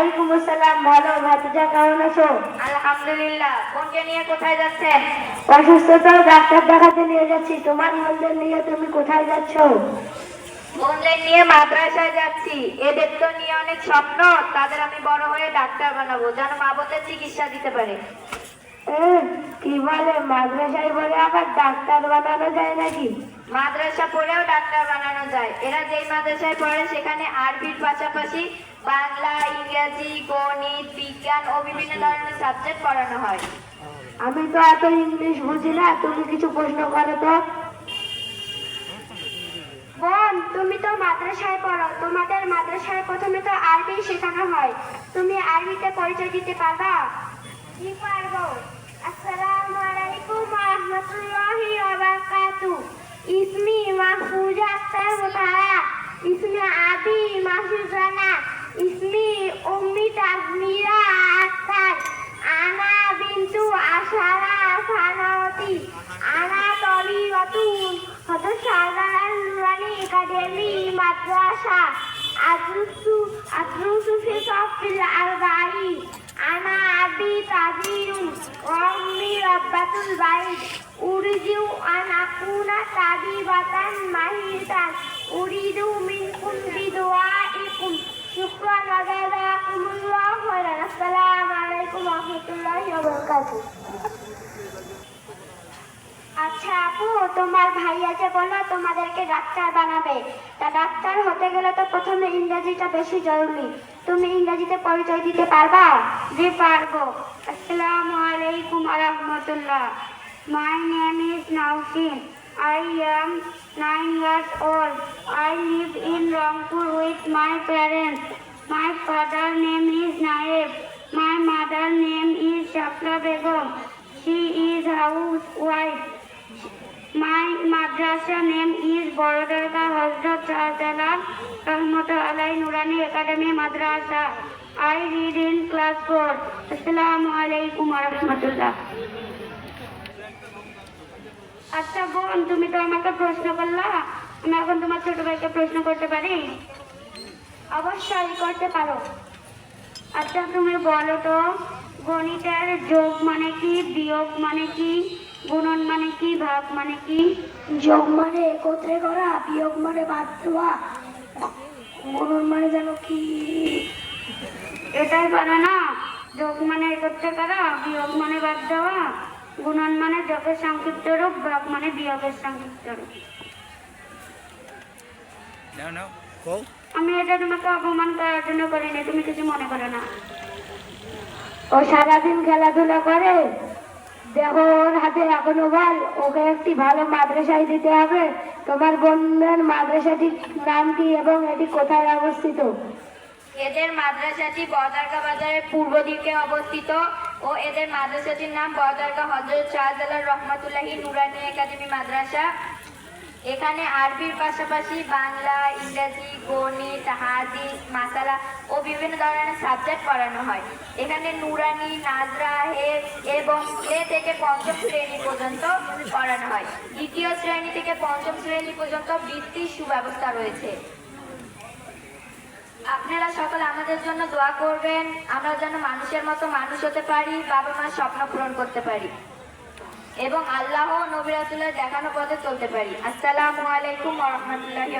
ওয়ালাইকুম আসসালাম ভালো ভাতিজা কেমন আছো? আলহামদুলিল্লাহ বোনকে নিয়ে কোথায় যাচ্ছেন অসুস্থতা ডাক্তার দেখাতে নিয়ে যাচ্ছি তোমার বোনদের নিয়ে তুমি কোথায় যাচ্ছ? বোনদের নিয়ে মাদ্রাসায় যাচ্ছি এদের তো নিয়ে অনেক স্বপ্ন তাদের আমি বড় হয়ে ডাক্তার বানাবো যেন মা বোনদের চিকিৎসা দিতে পারে। কি বলে মাদ্রাসায় বলে আবার ডাক্তার বানানো যায় নাকি? মাদ্রাসা পড়েও ডাক্তার বানানো যায় এরা যেই মাদ্রাসায় পড়ে সেখানে আরবির পাশাপাশি বাংলা ইংরেজি গণিত বিজ্ঞান ও বিভিন্ন ধরনের সাবজেক্ট পড়ানো হয়। আমি তো এত ইংলিশ বুঝি না তুমি কিছু প্রশ্ন করো তো। বোন তুমি তো মাদ্রাসায় পড়ো তোমাদের মাদ্রাসায় প্রথমে তো আরবি শেখানো হয়। তুমি আরবিতে পরিচয় দিতে পারবা? জি পারব? আসসালামু আলাইকুম ওয়া রাহমাতুল্লাহি ওয়া বারাকাতু ইসমি মাহফুজা আক্তার মুতাহা ইসমি আবি মাহফুজ রানা ইসমি উম্মি তাজমিরা আক্তার আনা বিনতু আশারা সানাওয়াতি আনা তলিবাতুন হত সাধারণ নুরানি একাডেমি, মাদ্রাসা, আদ্রুসু আদ্রুসু ফি সাফিল আরবাই আনা আবি তাজিরুন অম্মি রাব্বাতুল বাইত উরিদু আন আকুনা তাবিবাতান মাহিতান উরিদু মিনকুম বিদুআইকুম শুকরান ওয়া আসসালামু আলাইকুম ওয়া ওয়া আচ্ছা আপু, তোমার ভাইয়া যে বলল তোমাদেরকে ডাক্তার বানাবে। তা ডাক্তার হতে গেলে তো প্রথমে ইংরেজিটা বেশি জরুরি। তুমি ইংরেজিতে পরিচয় দিতে পারবা? জি, পারব। আসসালামু আলাইকুম আরহামতুল্লাহ my name is Nausin I am nine years old. I live in Rangpur with my parents. My father name is Naib. My mother name is Shafla Begum. She is housewife. My madrasa name is Borodarga Hazrat Shahjalan Rahmatu Alai Nurani Academy Madrasa. I read in class 4. Assalamu alaikum wa rahmatullah. আচ্ছা বোন তুমি তো আমাকে প্রশ্ন করলা। আমি এখন তোমার ছোট ভাইকে প্রশ্ন করতে পারি? অবশ্যই করতে পারো। আচ্ছা তুমি বলো তো গণিতের যোগ মানে কি বিয়োগ মানে কি গুণন মানে কি ভাগ মানে কি? যোগ মানে একত্রে করা বিয়োগ মানে বাদ দেওয়া। গুণন মানে যেন কি? এটাই পারে না যোগ মানে একত্রে করা বিয়োগ মানে বাদ দেওয়া। গুণন মানে যোগের সংক্ষিপ্ত রূপ ভাগ মানে বিয়োগের সংক্ষিপ্ত রূপ. আমি এটা তোমাকে অপমান করার জন্য করিনি তুমি কিছু মনে করো না। ও সারাদিন খেলাধুলা করে দেখো ওর হাতে এখনও বল ওকে একটি ভালো মাদ্রাসায় দিতে হবে। তোমার বোনের মাদ্রাসাটির নাম কি এবং এটি কোথায় অবস্থিত? এদের মাদ্রাসাটি বদারগা বাজারের পূর্ব দিকে অবস্থিত। ও এদের মাদ্রাসাটির নাম বদারগা হজরত শাহজালাল রহমাতুল্লাহি নুরানি একাডেমি মাদ্রাসা। এখানে আরবির পাশাপাশি বাংলা, ইংরাজি, গণিত, হাদিস, মাসালা ও বিভিন্ন ধরনের সাবজেক্ট পড়ানো হয়। এখানে নুরানি, নাজরা হেফ এবং এ থেকে পঞ্চম শ্রেণি পর্যন্ত পড়ানো হয়। দ্বিতীয় শ্রেণি থেকে পঞ্চম শ্রেণি পর্যন্ত বৃত্তির সুব্যবস্থা রয়েছে। আপনারা সকলে আমাদের জন্য দোয়া করবেন। আমরা যেন মানুষের মতো মানুষ হতে পারি, বাবা মার স্বপ্ন পূরণ করতে পারি। এবং আল্লাহ নবী দেখানো পথে চলতে পারি। আসসালামু আলাইকুম রাহমাতুল্লাহি